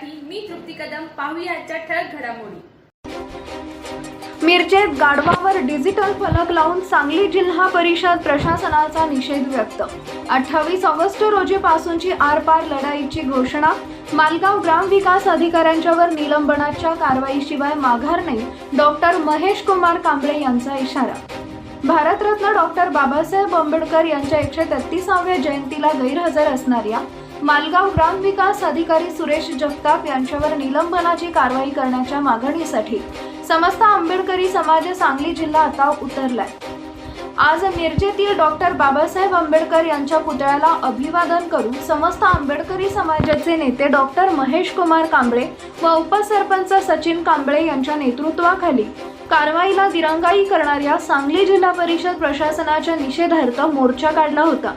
TV मी तृप्ती कदम पाहूया आजच्या ठळक घडामोडी. मिरजेत गाढवावर डिजिटल फलक लावून सांगली जिल्हा परिषद प्रशासनाचा निषेध व्यक्त. अठ्ठावीस ऑगस्ट रोजीपासूनची आरपार लढाईची घोषणा. मालगाव ग्रामविकास अधिकाऱ्यांच्यावर निलंबनाच्या कारवाईशिवाय माघार नाही डॉक्टर महेश कुमार कांबळे यांचा इशारा. भारतरत्न डॉक्टर बाबासाहेब आंबेडकर यांच्या एकशे तेहतीसाव्या जयंतीला गैरहजर असणाऱ्या मालगाव ग्रामविकास अधिकारी सुरेश जगताप यांच्यावर निलंबनाची कारवाई करण्याच्या मागणीसाठी समस्त आंबेडकरी समाज सांगली जिल्हा आता उतरलाय. आज मिरजेतील डॉक्टर बाबासाहेब आंबेडकर यांच्या पुतळ्याला अभिवादन करून समस्त आंबेडकरी समाजाचे नेते डॉक्टर महेश कुमार कांबळे व उपसरपंच सचिन कांबळे यांच्या नेतृत्वाखाली कारवाईला दिरंगाई करणाऱ्या सांगली जिल्हा परिषद प्रशासनाच्या निषेधार्थ मोर्चा काढला होता.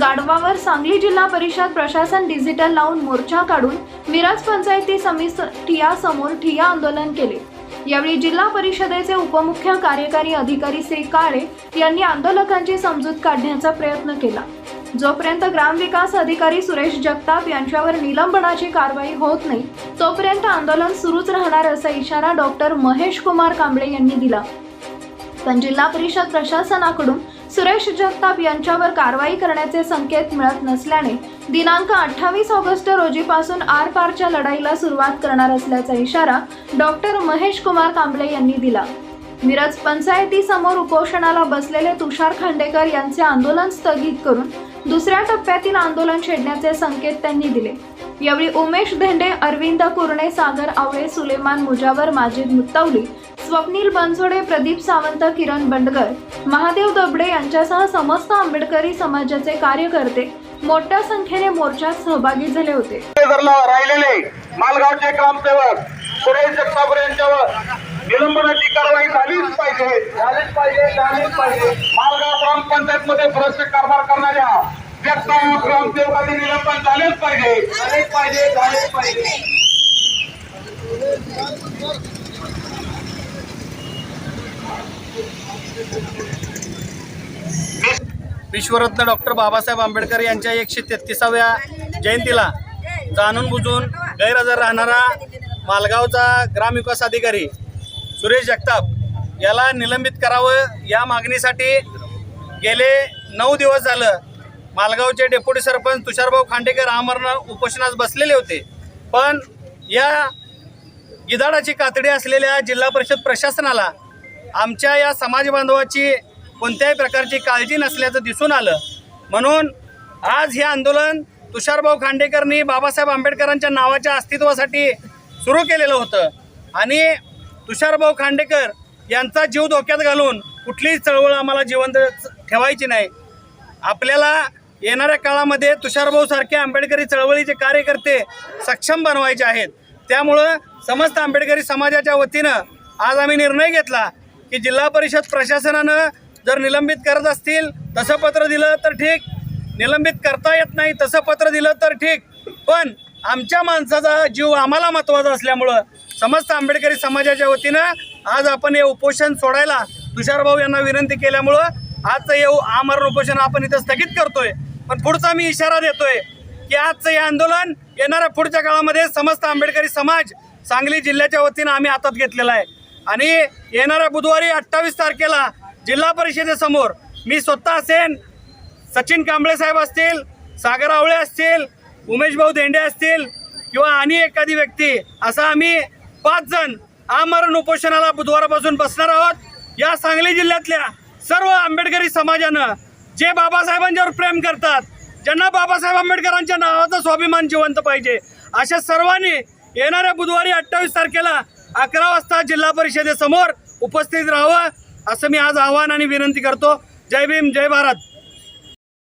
गाढवावर सांगली जिल्हा परिषद प्रशासन डिजिटल लावून मोर्चा काढून मिरज पंचायती ठिया समोर ठिया आंदोलन केले. यावेळी जिल्हा परिषदेचे उपमुख्य कार्यकारी अधिकारी श्री काळे यांनी आंदोलकांची समजूत काढण्याचा प्रयत्न केला. जोपर्यंत ग्रामविकास अधिकारी सुरेश जगताप यांच्यावर निलंबनाची कारवाई होत नाही तोपर्यंत आंदोलन सुरूच राहणार असा इशारा डॉक्टर महेश कुमार कांबळे यांनी दिला. पण जिल्हा परिषद प्रशासनाकडून सुरेश जगताप यांच्यावर कारवाई करण्याचे संकेत मिळत नसल्याने दिनांक अठ्ठावीस ऑगस्ट रोजीपासून आरपारच्या लढाईला सुरुवात करणार असल्याचा इशारा डॉक्टर महेश कुमार कांबळे यांनी दिला. मिरज पंचायतीसमोर उपोषणाला बसलेले तुषार खांडेकर यांचे आंदोलन स्थगित करून दुसऱ्या टप्प्यातील आंदोलन छेडण्याचे संकेत त्यांनी दिले. यावेळी उमेश धेंडे अरविंद कुरणे सागर आवळे सुलेमान मुजावर माजिद मुत्तवली स्वप्नील बनसोडे प्रदीप सावंत किरण बंडगर महादेव दबडे यांच्यासह समस्त आंबेडकरी समाजाचे कार्यकर्ते मोठ्या संख्येने मोर्चात सहभागी झाले होते. राहिलेले मालगावचे ग्रामसेवक सुरेश जगताप यांच्यावर निलंबनाची कारवाई झालीच पाहिजे. झालीच पाहिजे झालीच पाहिजे. मालगाव ग्रामपंचायत मध्ये भ्रष्ट कारभार करणाऱ्या जगताप ग्रामसेवकाचे निलंबन झालेच पाहिजे झालेच पाहिजे झालेच पाहिजे विश्वरत्न डॉक्टर बाबासाहेब आंबेडकर यांच्या एकशे तेहतीसाव्या जयंतीला जाणून बुजून गैरहजर राहणारा मालगावचा ग्रामविकास अधिकारी सुरेश जगताप याला निलंबित करावं या मागणीसाठी गेले नऊ दिवस झालं. मालगावचे डेप्युटी सरपंच तुषारभाऊ खांडेकर आमरण उपोषणास बसलेले होते. पण या गिधाडाची कातडी असलेल्या जिल्हा परिषद प्रशासनाला आमच्या या समाज बांधवाची कोणत्याही प्रकारची काळजी नसल्याचं दिसून आलं. म्हणून आज हे आंदोलन तुषारभाऊ खांडेकरनी बाबासाहेब आंबेडकरांच्या नावाच्या अस्तित्वासाठी सुरू केलेलं होतं. आणि तुषारभाऊ खांडेकर यांचा जीव धोक्यात घालून कुठलीच चळवळ आम्हाला जिवंत ठेवायची नाही. आपल्याला येणाऱ्या काळामध्ये तुषारभाऊ सारखे आंबेडकरी चळवळीचे कार्यकर्ते सक्षम बनवायचे आहेत. त्यामुळं समस्त आंबेडकरी समाजाच्या वतीनं आज आम्ही निर्णय घेतला की जिल्हा परिषद प्रशासनानं जर निलंबित करत असतील तसं पत्र दिलं तर ठीक. निलंबित करता येत नाही तसं पत्र दिलं तर ठीक. पण आमच्या माणसाचा जीव आम्हाला महत्त्वाचा असल्यामुळं समस्त आंबेडकरी समाजाच्या वतीनं आज आपण हे उपोषण सोडायला तुषारभाऊ यांना विनंती केल्यामुळं आजचं हे आमरण उपोषण आपण इथं स्थगित करतोय. पण पुढचा मी इशारा देतोय की आजचं हे आंदोलन येणाऱ्या पुढच्या काळामध्ये समस्त आंबेडकरी समाज सांगली जिल्ह्याच्या वतीनं आम्ही हातात घेतलेला आहे. आणि येणाऱ्या बुधवारी अठ्ठावीस तारखेला जिल्हा परिषदेसमोर मी स्वतः असेन सचिन कांबळे साहेब असतील सागर आवळे असतील उमेश भाऊ धेंडे असतील किंवा आणि एखादी व्यक्ती असा आम्ही पाच जण आमरण उपोषणाला बुधवारापासून बसणार आहोत. या सांगली जिल्ह्यातल्या सर्व आंबेडकरी समाजानं जे बाबासाहेबांच्यावर प्रेम करतात ज्यांना बाबासाहेब आंबेडकरांच्या नावाचा स्वाभिमान जिवंत पाहिजे अशा सर्वांनी येणाऱ्या बुधवारी अठ्ठावीस तारखेला अकरा वाजता जिल्हा परिषदेसमोर उपस्थित राहावं असं मी आज आवाहन आणि विनंती करतो. जय भीम जय भारत.